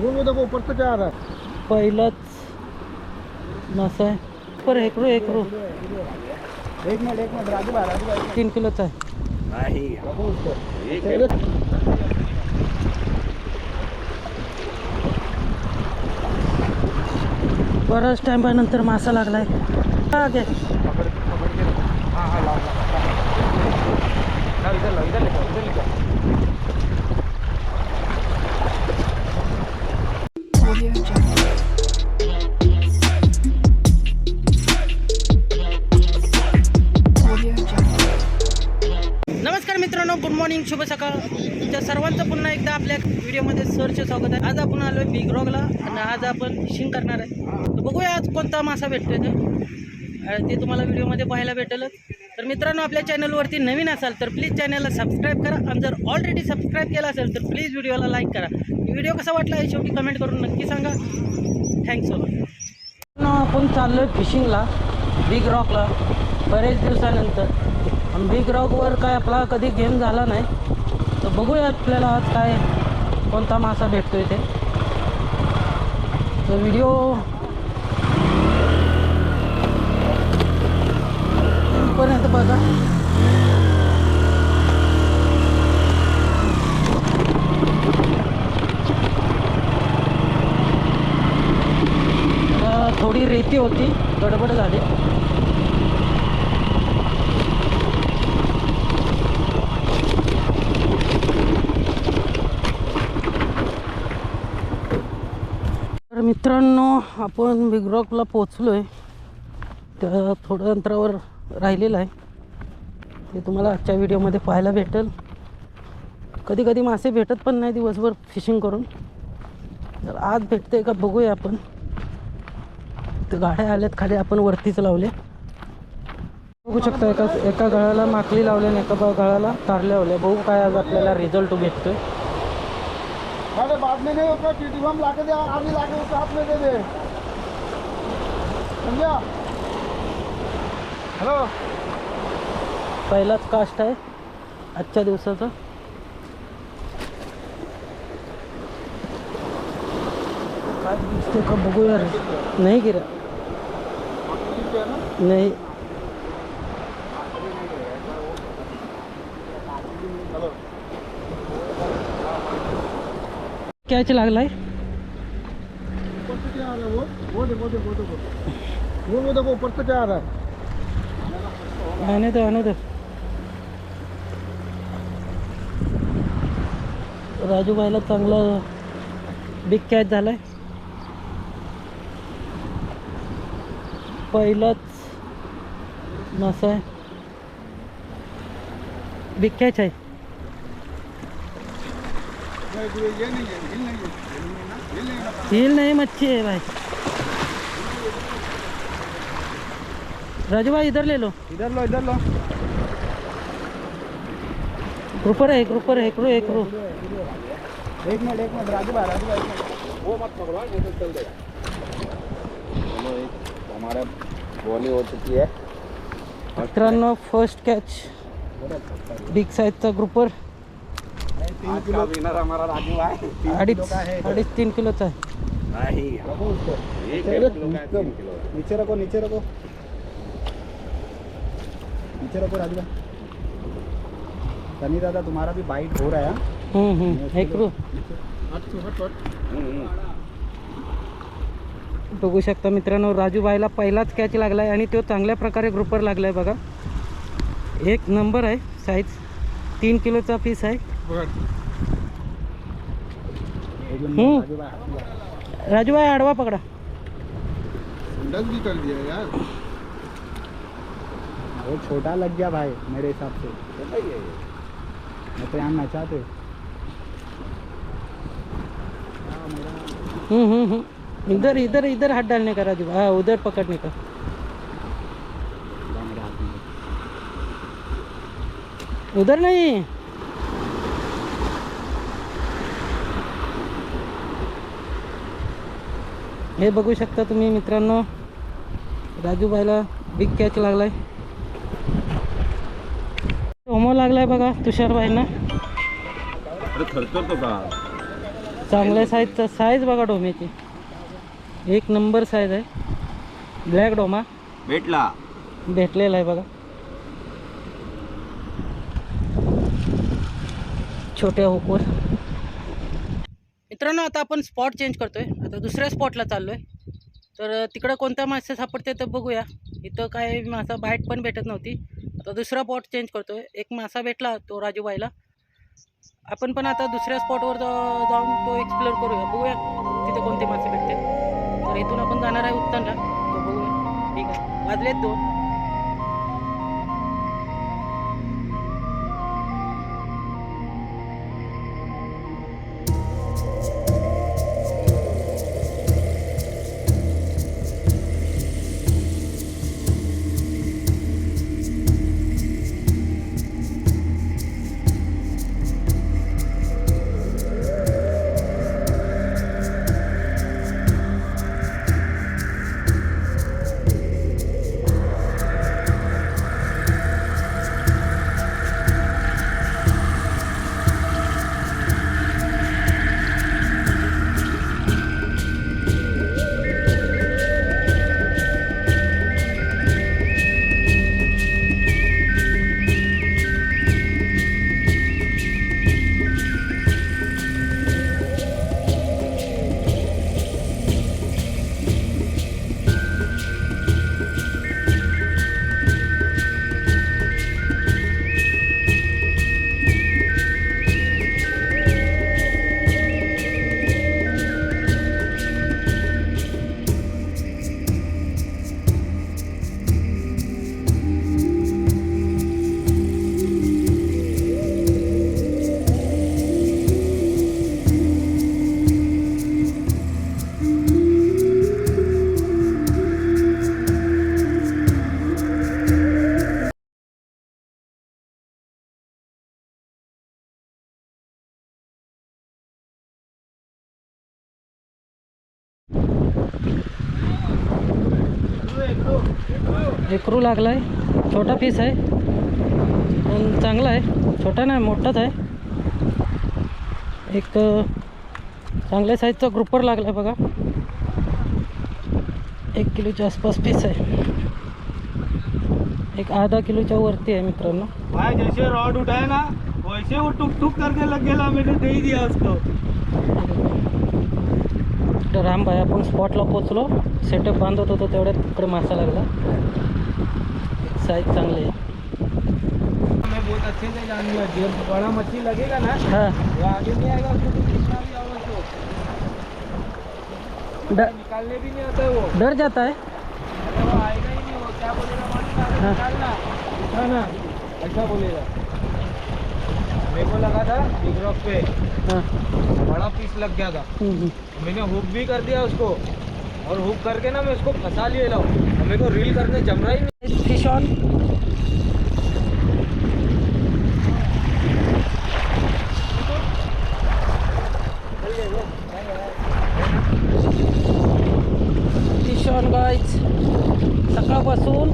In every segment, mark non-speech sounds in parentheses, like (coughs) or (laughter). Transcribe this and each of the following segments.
वो वो देखो ऊपर से आ रहा है पहिलाच. मासा आहे. पर हेकरू हेकरू एक मिनट एक मिनट राजू भाई राजू भाई. तीन किलोचा आहे। बराच टाइम नंतर मासा लागलाय. हा, घे. हाँ हाँ नमस्कार मित्रांनो गुड मॉर्निंग शुभ सकाळ. तुमच्या सर्वांचं पुन्हा एकदा आपल्या व्हिडिओमध्ये सरचे स्वागत आहे. आज आपण आलो आहे बिग रॉगला आणि आज आपण फिशिंग करणार आहे. तर बघूया आज कोणता मासा भेटतोय ते. ते तुम्हाला व्हिडिओमध्ये पाहायला भेटेलच तर मित्रांनो आपल्या चॅनलवरती नवीन असाल तर प्लीज चॅनलला सबस्क्राईब करा. आणि जर ऑलरेडी सबस्क्राईब केला असेल तर प्लीज व्हिडिओला लाईक करा. व्हिडिओ कसा वाटला हे शेवटी कमेंट करून नक्की सांगा. थँक्स सो आपण चाललो आहे फिशिंगला बिग रॉकला बरेच दिवसानंतर. आणि बिग रॉकवर काय आपला कधी गेम झाला नाही. तर बघूया आपल्याला आज काय कोणता मासा भेटतो इथे तर व्हिडिओ पर्यंत बघा. थोडी रेती होती गडबड झाली तर मित्रांनो आपण बिग रॉकला पोचलो आहे त्या थोड्या अंतरावर राहिलेलं आहे. ते तुम्हाला आजच्या व्हिडिओमध्ये पाहायला भेटेल. कधी कधी मासे भेटत पण नाही दिवसभर फिशिंग करून. तर आज भेटते का बघूया आपण. तर गाड्या आल्यात खाली आपण वरतीच लावले. बघू शकता एका एका गळाला माकली लावल्या आणि एका गळाला तारल्या लावल्या बघू काय आज आपल्याला रिझल्ट भेटतोय. अरे बाद में नहीं होता टीटी बम ला के दे आगे ला के उसके हाथ में दे दे। समझा? हेलो पहिलाच कास्ट आहे. आजच्या दिवसाचा. काय दिसते का बघूया रे. नाही गिरा नाही. हेलो कॅच लागलाय ऊपर से क्या आ रहा है वो वो देखो देखो देखो वो वो देखो ऊपर से क्या आ रहा है. आने दे दे राजूबाईला चांगला बिग कॅच झालाय. पहिलाच मासा आहे. बिग कॅच आहे. हिल नहीं है हिल नहीं है ना हिल नहीं है ना हिल नाही मच्छी आहे भाई. राजू भाई इधर ले लो. इधर लो इधर लो. ग्रुपर है ग्रुपर है एक रो एक रो एक मिनट एक मिनट राजू भाई राजू भाई। वो मत पकड़ो वो तो चल देगा। चलो एक हमारा बॉली हो चुकी है। मित्रांनो फर्स्ट कॅच बिग साईजचा ग्रुपर तीन किलो विनर हमारा राजू भाई तीन अडीच किलो का है अडीच तीन किलोचा आहे. नहीं. रखो उसको नीचे नीचे रखो नीचे रखो. नीचे रखो राजू भाई सनी दादा तुम्हारा भी बाइट हो रहा है हाँ? हम्म, हम्म. एक रो बघू शकता मित्रांनो राजूबाईला पहिलाच कॅच लागलाय आणि तो चांगल्या प्रकारे ग्रुपर लागलाय बघा. एक नंबर आहे साईज तीन किलोचा पीस आहे. हम्म. राजू भाई आडवा पकडा। डस भी कर दिया यार वो छोटा लग गया भाई मेरे हिसाब से। मैं तो यहाँ नचाते। हम्म हम्म हम्म। इधर इधर इधर हाथ डालने का राजू। हाँ उधर पकड़ने का। उधर नहीं। हे बघू शकता तुम्ही मित्रांनो. राजूबाईला बिग कॅच लागलाय. होमो लागलाय बघा तुषारबाईंना. चांगल्या साईजचं साईज बघा डोम्याची एक नंबर साईज आहे. ब्लॅक डोमा. भेटला. भेटलेला आहे बघा. छोट्या हुकवर मित्रांनो आता आपण स्पॉट चेंज करतोय. आता दुसऱ्या स्पॉटला चाललोय. तर तिकडं कोणता मासे सापडते तर बघूया. इथं काय मासा बाईट पण भेटत नव्हती. आता दुसरा स्पॉट चेंज करतोय. एक मासा भेटला तो राजूबाईला. आपण पण आता दुसऱ्या स्पॉटवर जाऊन तो एक्सप्लोर करूया. बघूया तिथे कोणते मासे भेटते तर इथून आपण जाणार आहे उत्तनला तो बघूया. ठीक आहे. वाजलेत दोन. एकरू लागला आहे छोटा पीस आहे. पण चांगला आहे. छोटा नाही मोठाच आहे. एक चांगल्या साईजचा ग्रुपर लागला आहे बघा. एक किलोच्या आसपास पीस आहे. एक आधा किलोच्या वरती आहे मित्रांनो. भाई जैसे रॉड उठाया ना वैसे वो टुक टुक करके लग गया मैंने दे ही दिया उसको। राम भाई आपण स्पॉटला पोचलो सेटअप बांधत होतो तेवढ्यात तिकडे मासा लागला. साईज चांगली आहे मैं बहुत अच्छे से जान लिया जब बड़ा मच्छी लगेगा ना हां. वो आगे नहीं आएगा उसको तो कितना भी आवाज हो ड- निकालने भी नहीं आता है. वो डर जाता है अरे वो आएगा ही नहीं वो क्या बोलेगा मालूम है? हाँ। निकालना उठाना ऐसा बोलेगा मेरे को लगा था बिग रॉक पे। हाँ। बड़ा पीस लग गया था। हम्म, हम्म. मैंने हुक भी कर दिया उसको। और हुक करके ना मैं उसको फंसा लिए और मेरे को रील करने जम रहा ही नहीं। Fish on fish on guys सकाळपासून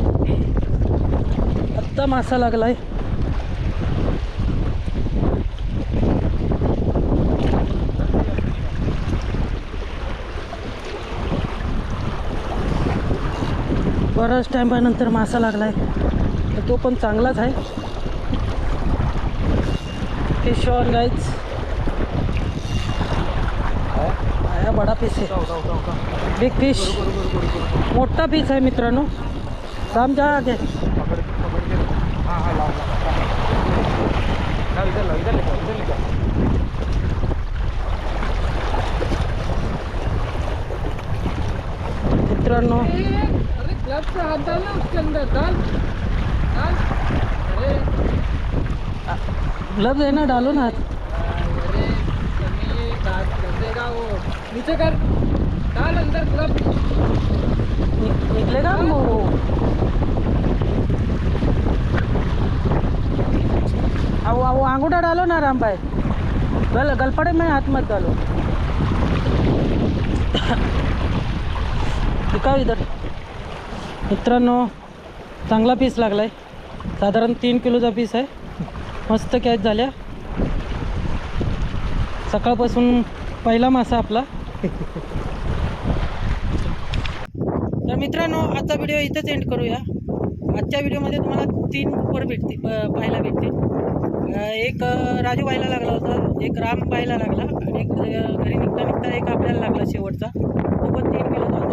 आत्ता मासा लागलाय बराच टायमानंतर मासा लागलाय. तर तो पण चांगलाच आहे. फिश ऑन गाईज बडा पीस आहे. बिग फिश मोठा पीस आहे मित्रांनो. राम जा आगे मित्रांनो उसके अंदर डाल डाल अरे. ग्लव्स आहे ना डालो ना. अरे बात कर देगा वो नीचे कर. डाल अंदर क्लब नि- निघलेगा ना वो अहो अहो अंगूठा डालो ना राम भाई गल गलपड़े में हाथ मत डालो. टिकाव (coughs) इधर. मित्रांनो चांगला पीस लागला आहे साधारण तीन किलोचा पीस आहे. मस्त कॅच झाल्या. सकाळपासून पहिला मासा आपला. तर मित्रांनो आजचा व्हिडिओ इथंच एंड करूया. आजच्या व्हिडिओमध्ये तुम्हाला तीन कुपर भेटतील प- पाहायला भेटतील. एक राजू पाहायला लागला होता एक राम पाहायला लागला आणि एक घरी निघता निघता एक आपल्याला लागला शेवटचा. तो पण तीन किलोचा. होता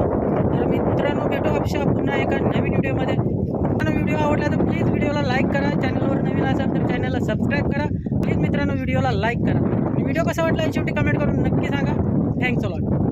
तर मित्रांनो भेटू अपेक्षा पुन्हा एका नवीन व्हिडिओमध्ये. मित्रांनो व्हिडिओ आवडला तर प्लीज व्हिडिओला लाईक करा. चॅनलवर नवीन असाल तर चॅनलला सबस्क्राईब करा. प्लीज मित्रांनो व्हिडिओला लाईक करा. व्हिडिओ कसा वाटला शेवटी कमेंट करून नक्की सांगा. Thanks a lot